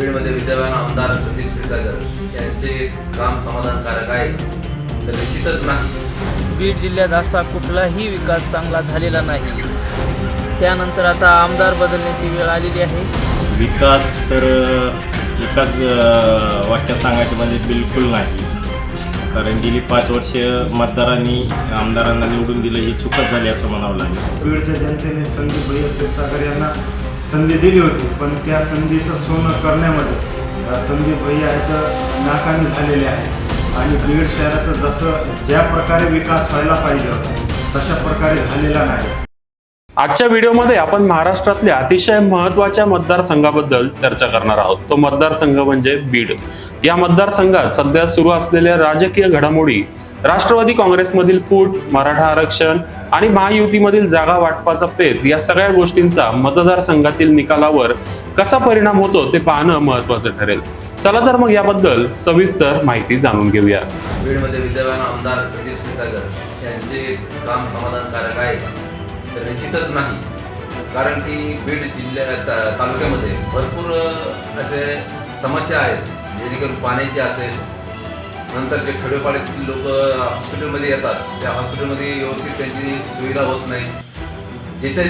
बीडमध्ये विद्यमान आमदार सतीश क्षीरसागर यांचे काम समाधानकारक आहे. तर निश्चितच नाही. बीड जिल्ह्यात असा कुठलाही विकास चांगला झालेला नाही. त्यानंतर आता आमदार बदलण्याची वेळ आलेली आहे. विकास तर एकाच अ, वाक्यात सांगायचं म्हणजे बिलकुल नाही. कारण गेली पाच वर्ष मतदारांनी आमदारांना निवडून दिलं ही चुकच झाली असं म्हणावं लागेल. बीडच्या जनतेने संदीप भैया क्षीरसागर यांना संधी दिली होती पण त्या संधीचं सोनं करण्यामध्ये अ, संदीप भैया आहेत नाकामी झालेले आहेत. आणि बीड शहराचं जसं ज्या प्रकारे विकास व्हायला पाहिजे होता तशा प्रकारे झालेला नाही. आजच्या व्हिडिओमध्ये आपण महाराष्ट्रातल्या अतिशय महत्त्वाच्या मतदारसंघाबद्दल चर्चा करणार आहोत. तो मतदारसंघ म्हणजे बीड. या मतदारसंघात सध्या सुरू असलेल्या राजकीय घडामोडी राष्ट्रवादी काँग्रेसमधील फूट मराठा आरक्षण आणि महायुतीमधील जागा वाटपाचा पेच या सगळ्या गोष्टींचा मतदारसंघातील निकालावर कसा परिणाम होतो ते पाहणं महत्वाचं ठरेल. चला तर मग याबद्दल सविस्तर माहिती जाणून घेऊया. बीडमध्ये विद्यमान आमदार सतीश क्षीरसागर यांचे काम समाधानकारक आहे. तर निश्चितच नाही. कारण की बीड जिल्ह्या तालुक्यामध्ये भरपूर असे समस्या आहेत. जेणेकरून पाण्याची असेल नंतर जे खेडोपाड्यातील लोक हॉस्पिटलमध्ये येतात. त्या हॉस्पिटलमध्ये व्यवस्थित त्यांची सुविधा होत नाही. जिथे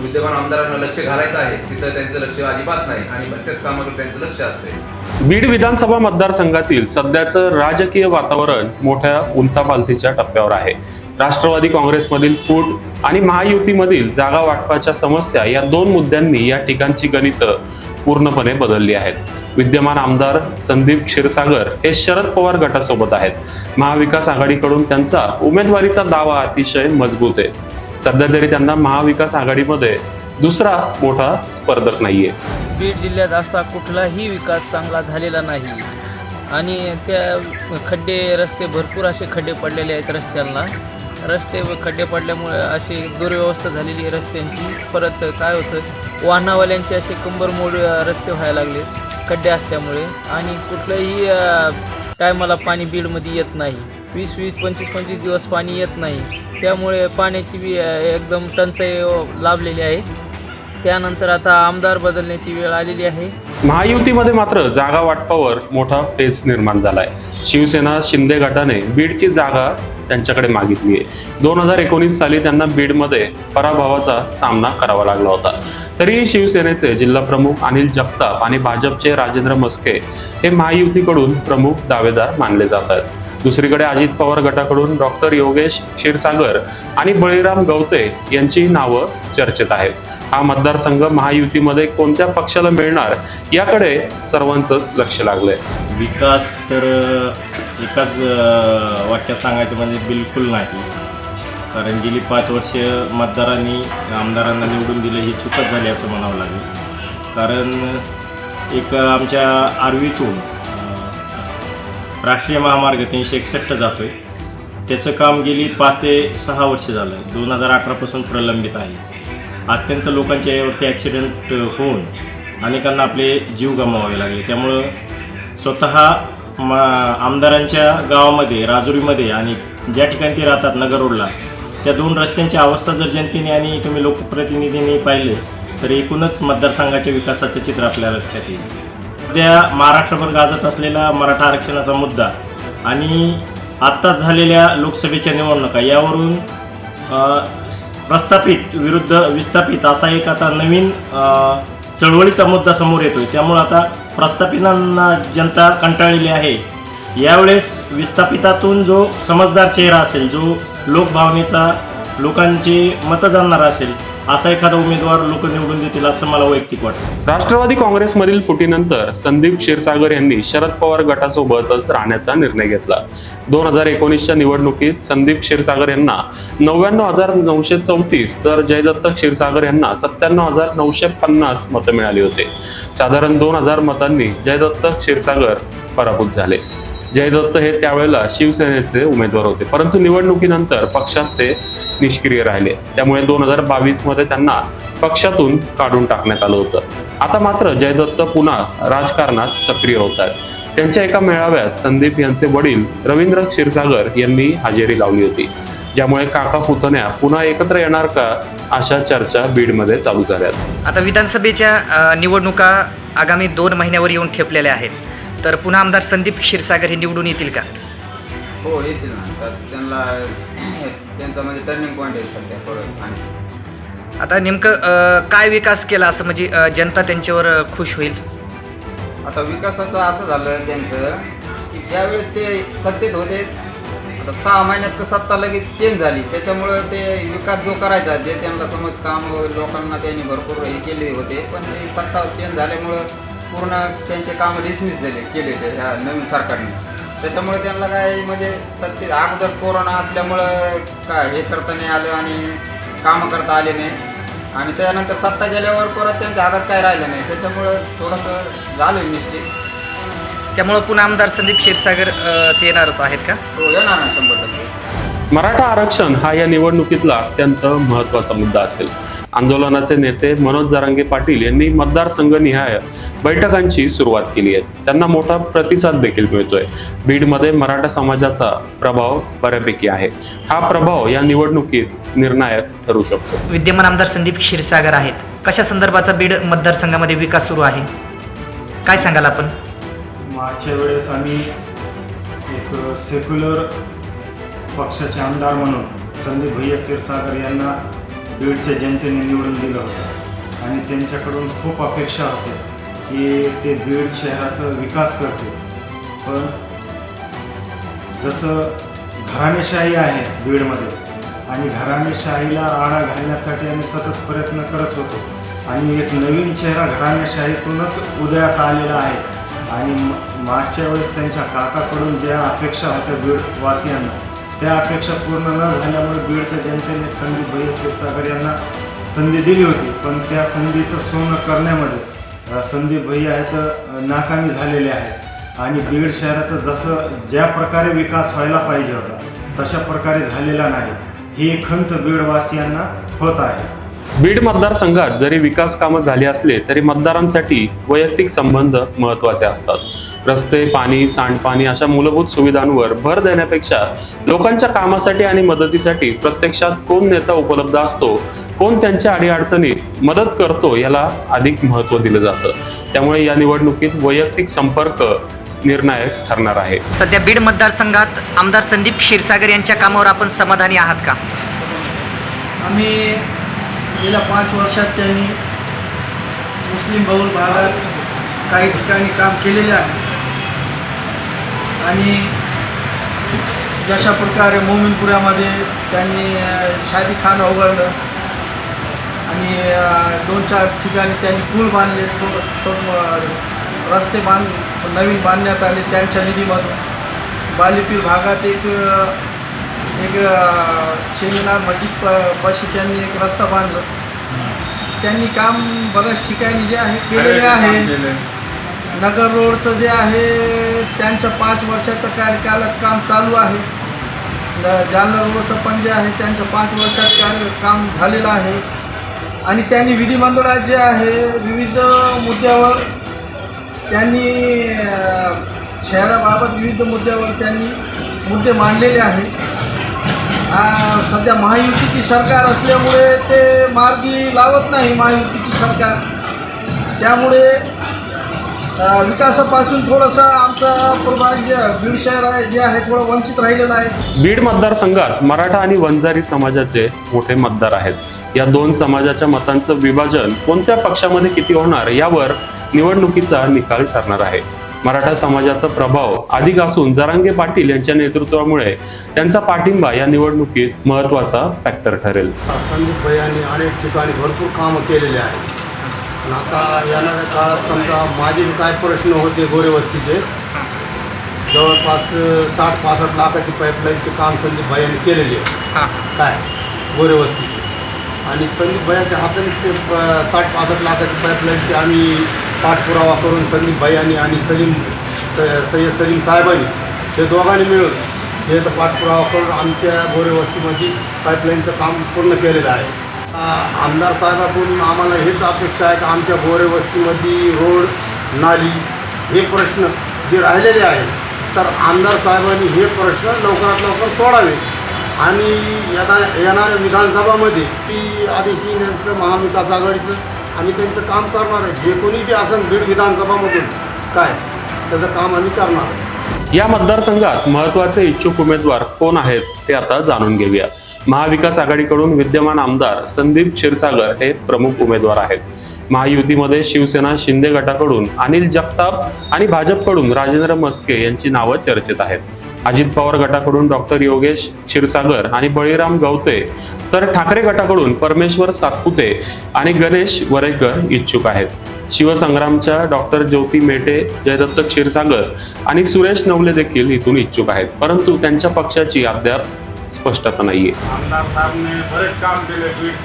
विद्यमान आमदारांना लक्ष घालायचं आहे तिथं त्यांचं लक्ष अजिबात नाही आणि भलत्याच कामाकडे त्यांचं लक्ष असते. बीड विधानसभा मतदारसंघातील सध्याचं राजकीय वातावरण मोठ्या उलथापालथीच्या टप्प्यावर आहे. राष्ट्रवादी काँग्रेसमधील फूट आणि महायुतीमधील जागा वाटपाच्या समस्या या दोन मुद्द्यांनी या ठिकाणची गणितं पूर्णपणे बदलली आहेत. विद्यमान आमदार संदीप क्षीरसागर हे शरद पवार गटासोबत आहेत. महाविकास आघाडीकडून त्यांचा उमेदवारीचा दावा अतिशय मजबूत आहे. सध्या तरी त्यांना महाविकास आघाडीमध्ये दुसरा मोठा स्पर्धक नाहीये. बीड जिल्ह्यात असा कुठलाही विकास चांगला झालेला नाही. आणि त्या खड्डे रस्ते भरपूर असे खड्डे पडलेले आहेत रस्त्यांना. रस्ते व खड्डे पडल्यामुळे अशी दुर्व्यवस्था झालेली आहे रस्त्यांची. परत काय होतं? वाहनावाल्यांचे असे कंबरमोड रस्ते व्हायला लागले. खड्डे असल्यामुळे आणि कुठलंही टायमाला पाणी बीडमध्ये येत नाही. वीस वीस पंचवीस पंचवीस दिवस पाणी येत नाही. त्यामुळे पाण्याची बी एकदम टंचाई लाभलेली आहे. त्यानंतर आता आमदार बदलण्याची वेळ आलेली आहे. महायुतीमध्ये मात्र जागा वाटपावर मोठा पेच निर्माण झाला आहे शिवसेना शिंदे गटाने बीडची जागा त्यांच्याकडे मागितली आहे. दोन हजार एकोणीस साली त्यांना बीडमध्ये पराभवाचा सामना करावा लागला होता. तरीही शिवसेनेचे जिल्हा प्रमुख अनिल जगताप आणि भाजपचे राजेंद्र मस्के हे महायुतीकडून प्रमुख दावेदार मानले जात आहेत. दुसरीकडे अजित पवार गटाकडून डॉक्टर योगेश क्षीरसागर आणि बळीराम गवते यांची नावं चर्चेत आहेत. हा मतदारसंघ महायुतीमध्ये कोणत्या पक्षाला मिळणार याकडे सर्वांचंच लक्ष लागलंय. विकास तर एकाच वाक्यात सांगायचं म्हणजे बिलकुल नाही. कारण गेली पाच वर्ष मतदारांनी आमदारांना निवडून दिलं ही चुकच झाली असं म्हणावं लागेल. कारण एक आमच्या आर्वीतून राष्ट्रीय महामार्ग तीनशे एकसष्ट जातोय. त्याचं काम गेली पाच ते सहा वर्ष झालं आहे दोन हजार अठरापासून प्रलंबित आहे. अत्यंत लोकांच्या यावरती ॲक्सिडेंट होऊन अनेकांना आपले जीव गमावावे लागले. त्यामुळं स्वतः म आमदारांच्या गावामध्ये राजुरीमध्ये आणि ज्या ठिकाणी ते राहतात नगर रोडला त्या दोन रस्त्यांची अवस्था जर जनतेने आणि तुम्ही लोकप्रतिनिधींनी पाहिले तर एकूणच मतदारसंघाच्या विकासाचं चित्र आपल्या लक्षात येईल. सध्या महाराष्ट्रभर गाजत असलेला मराठा आरक्षणाचा मुद्दा आणि आत्ताच झालेल्या लोकसभेच्या निवडणुका यावरून प्रस्थापित विरुद्ध विस्थापित असा एक आता नवीन चळवळीचा मुद्दा समोर येतोय. त्यामुळं आता प्रस्थापितांना जनता कंटाळलेली आहे. यावेळेस विस्थापितातून जो समजदार चेहरा असेल जो लोकभावनेचा लोकांची मतं जाणणारा असेल असा एखादा उमेदवार लोक निवडून देतील असं मला वैयक्तिक वाटतं. राष्ट्रवादी काँग्रेसमधील फुटीनंतर संदीप क्षीरसागर यांनी शरद पवार गटासोबतच राहण्याचा निर्णय घेतला. दोन हजार एकोणीसच्या निवडणुकीत संदीप क्षीरसागर यांना नव्याण्णव हजार नऊशे चौतीस तर जयदत्त क्षीरसागर यांना सत्त्याण्णव हजार नऊशे पन्नास मतं मिळाली होते. साधारण दोन हजार मतांनी जयदत्त क्षीरसागर पराभूत झाले. जयदत्त हे त्यावेळेला शिवसेनेचे उमेदवार होते. परंतु निवडणुकीनंतर पक्षात ते निष्क्रिय राहिले. त्यामुळे दोन हजार बावीसमध्ये त्यांना पक्षातून काढून टाकण्यात आलं होतं. आता मात्र जयदत्त पुन्हा राजकारणात सक्रिय होत आहेत. त्यांच्या एका मेळाव्यात संदीप यांचे वडील रवींद्र क्षीरसागर यांनी हजेरी लावली होती. ज्यामुळे काका पुतण्या पुन्हा एकत्र येणार का अशा चर्चा बीडमध्ये चालू झाल्यात. आता विधानसभेच्या निवडणुका आगामी दोन महिन्यावर येऊन ठेपलेल्या आहेत. तर पुन्हा आमदार संदीप क्षीरसागर हे निवडून येतील का? हो येतील ना. तर त्यांना त्यांचा म्हणजे टर्निंग पॉईंट आहे सध्या थोडं आणि आता नेमकं अ, काय विकास केला असं म्हणजे अ, जनता त्यांच्यावर अ, खुश होईल? आता विकासाचं असं झालं त्यांचं की ज्यावेळेस ते सत्तेत होते आता सहा महिन्यात तर सत्ता लगेच चेंज झाली. त्याच्यामुळं ते विकास जो करायचा जे त्यांना समज काम लोकांना त्यांनी भरपूर हे केले होते पण ते सत्ता चेंज झाल्यामुळं पूर्ण त्यांचे कामं डिसमिस झाले केले ते ह्या नवीन सरकारने. त्याच्यामुळे त्यांना काय म्हणजे सत्ते अगोदर कोरोना असल्यामुळं काय हे करता नाही आलं आणि कामं करता आले नाही. आणि त्यानंतर सत्ता गेल्यावर परत त्यांच्या हातात काय राहिलं नाही. त्याच्यामुळं थोडंसं झालं मिस्टेक त्यामुळं पुन्हा आमदार संदीप क्षीरसागर अ, चे येणारच आहेत का? तो येणार ना शंभर टक्के. मराठा आरक्षण हा या निवडणुकीतला अत्यंत महत्त्वाचा मुद्दा असेल. आंदोलनाचे नेते मनोज जरांगे पाटील यांनी मतदारसंघनिहाय बैठकांची सुरुवात केली आहे. त्यांना मोठा प्रतिसाद देखील मिळतोय. बीडमध्ये मराठा समाजाचा प्रभाव बऱ्यापैकी आहे. हा प्रभाव या निवडणुकीत निर्णायक ठरू शकतो. विद्यमान आमदार संदीप क्षीरसागर आहेत. कशा संदर्भाचा बीड मतदारसंघामध्ये विकास सुरू आहे? काय सांगाल आपण? मागच्या वेळेस आम्ही एक सेक्युलर पक्षाचे आमदार म्हणून संदीप भैया क्षीरसागर यांना बीडच्या जनतेने निवडून दिलं होतं. आणि त्यांच्याकडून खूप अपेक्षा होते की ते बीड शहराचा विकास करते पण जसं घराणेशाही आहे बीडमध्ये आणि घराणेशाहीला आळा घालण्यासाठी आम्ही सतत प्रयत्न करत होतो आणि एक नवीन चेहरा घराणेशाहीतूनच उदयास आलेला आहे. आणि मागच्या वेळेस त्यांच्या काकाकडून ज्या अपेक्षा होत्या बीडवासियांना त्या अपेक्षा पूर्ण न झाल्यामुळे बीडच्या जनतेने संदीप भैया क्षीरसागर यांना संधी दिली होती. पण त्या संधीचं सोनं करण्यामध्ये संदीप भैया आहेत नाकामी झालेले आहेत. आणि बीड शहराचा जसं ज्या प्रकारे विकास व्हायला पाहिजे होता तशा प्रकारे झालेला नाही. ही खंत बीडवासियांना होत आहे. बीड मतदारसंघात जरी विकास कामं झाली असले तरी मतदारांसाठी वैयक्तिक संबंध महत्त्वाचे असतात. रस्ते पाणी सांडपाणी अशा मूलभूत सुविधांवर भर देण्यापेक्षा लोकांच्या कामासाठी आणि मदतीसाठी प्रत्यक्षात कोण नेता उपलब्ध असतो कोण त्यांच्या अडीअडचणीत मदत करतो याला अधिक महत्त्व दिलं जातं. त्यामुळे या निवडणुकीत वैयक्तिक संपर्क निर्णायक ठरणार आहे. सध्या बीड मतदारसंघात आमदार संदीप क्षीरसागर यांच्या कामावर आपण समाधानी आहात का? आम्ही गेल्या पाच वर्षात त्यांनी मुस्लिम बहुल भागात काही ठिकाणी काम केलेले आहे. आणि जशा प्रकारे मोमिनपुऱ्यामध्ये त्यांनी अ, शादीखाना उघडलं आणि दोन चार ठिकाणी त्यांनी पूल बांधले रस्ते बांध नवीन बांधण्यात आले त्यांच्या निधीमधून. बालीपीर भागात एक एक शेमिनार मस्जिद पाशी त्यांनी एक रस्ता बांधला. त्यांनी काम बऱ्याच ठिकाणी जे आहे केलेले आहे. नगर रोडचं जे आहे त्यांच्या पाच वर्षाचं कार्यकालात काम चालू आहे. जालना रोडचं पण जे आहे त्यांचं पाच वर्षात कार्य काम झालेलं आहे. आणि त्यांनी विधिमंडळात जे आहे विविध मुद्द्यावर त्यांनी शहराबाबत विविध मुद्द्यावर त्यांनी मुद्दे मांडलेले आहेत. सध्या महायुतीची सरकार असल्यामुळे ते मार्गी लावत नाही महायुतीची सरकार. त्यामुळे विकासापासून थोडंसं आमचा प्रभाग जे बीड शहर आहे जे आहे थोडं वंचित राहिलेलं आहे. बीड मतदारसंघात मराठा आणि वंजारी समाजाचे मोठे मतदार आहेत. या दोन समाजाच्या मतांचं विभाजन कोणत्या पक्षामध्ये किती होणार यावर निवडणुकीचा निकाल ठरणार आहे. मराठा समाजाचा प्रभाव अधिक असून जरांगे पाटील यांच्या नेतृत्वामुळे त्यांचा पाठिंबा या निवडणुकीत महत्त्वाचा फॅक्टर ठरेल. संदीप भैयांनी अनेक ठिकाणी भरपूर कामं केलेले आहेत. पण आता येणाऱ्या काळात समजा माझे काय प्रश्न होते गोरेवस्तीचे जवळपास साठ पासष्ट लाखाची पाईपलाईनचे काम संदीप भैयांनी केलेले आहे. काय? गोरेवस्तीचे आणि संदीप भैयाच्या हातानेच ते साठ पासष्ट लाखाची पाईपलाईनचे आम्ही पाठपुरावा करून संदीप भैयांनी आणि सलीम स सय्यद सलीम साहेबांनी ते दोघांनी मिळून जे तर पाठपुरावा करून आमच्या गोरेवस्तीमध्ये पाईपलाईनचं काम पूर्ण केलेलं आहे. आमदार साहेबाकडून आम्हाला हेच अपेक्षा आहे की आमच्या गोरेवस्तीमध्ये रोड नाली हे प्रश्न जे राहिलेले आहेत तर आमदार साहेबांनी हे प्रश्न लवकरात लवकर सोडावे. आणि येणा येणाऱ्या विधानसभामध्ये ती आदेशी यांचं महाविकास आघाडीचं आम्ही त्यांचं काम करणार आहे. जे कोणी बी असेल बीड विधानसभामधून काय त्याचं काम आम्ही करणार आहे. या मतदारसंघात महत्त्वाचे इच्छुक उमेदवार कोण आहेत ते आता जाणून घेऊया. महाविकास आघाडीकडून विद्यमान आमदार संदीप क्षीरसागर हे प्रमुख उमेदवार आहेत. महायुतीमध्ये शिवसेना शिंदे गटाकडून अनिल जगताप आणि भाजपकडून राजेंद्र मस्के यांची नावं चर्चेत आहेत. अजित पवार गटाकडून डॉक्टर योगेश क्षीरसागर आणि बळीराम गवते तर ठाकरे गटाकडून परमेश्वर सातपुते आणि गणेश वरेकर इच्छुक आहेत. शिवसंग्रामच्या डॉक्टर ज्योती मेटे जयदत्त क्षीरसागर आणि सुरेश नवले देखील इथून इच्छुक आहेत. परंतु त्यांच्या पक्षाची अद्याप स्पष्टता नाहीये. आमदार साहेबने बरेच काम केले बीड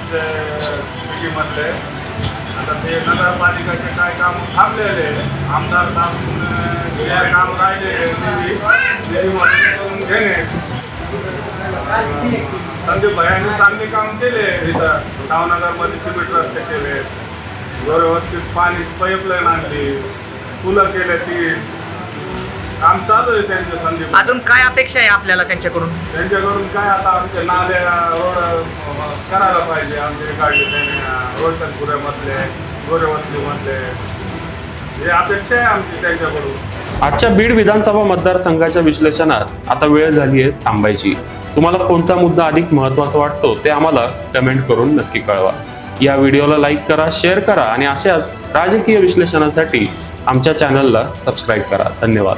सिटीमधले. आता ते नगरपालिकाचे काय काम थांबलेले. आमदार साहेब जे काम राहिले निधी करून घेणे. संदीप भयांनी चांगले काम केले इथं. नवनगरमध्ये सिमेंट रस्ते केले. व्यवस्थित पाणी पाईपलाईन आणली. फुलं केले ती काम चालू आहे त्यांचं संदीप अजून काय अपेक्षा आहे आपल्याला त्यांच्याकडून? त्यांच्याकडून काय आता आमचे नाले रोड करायला पाहिजे. आमचे काढले त्याने रोशनपुऱ्यामधले गोरेवस्तीमधले. हे अपेक्षा आहे आमची त्यांच्याकडून. आजच्या बीड विधानसभा मतदारसंघाच्या विश्लेषणात आता वेळ झाली आहे थांबायची. तुम्हाला कोणता मुद्दा अधिक महत्त्वाचा वाटतो ते आम्हाला कमेंट करून नक्की कळवा. या व्हिडिओला लाईक करा शेअर करा आणि अशाच राजकीय विश्लेषणासाठी आमच्या चॅनलला सबस्क्राईब करा. धन्यवाद.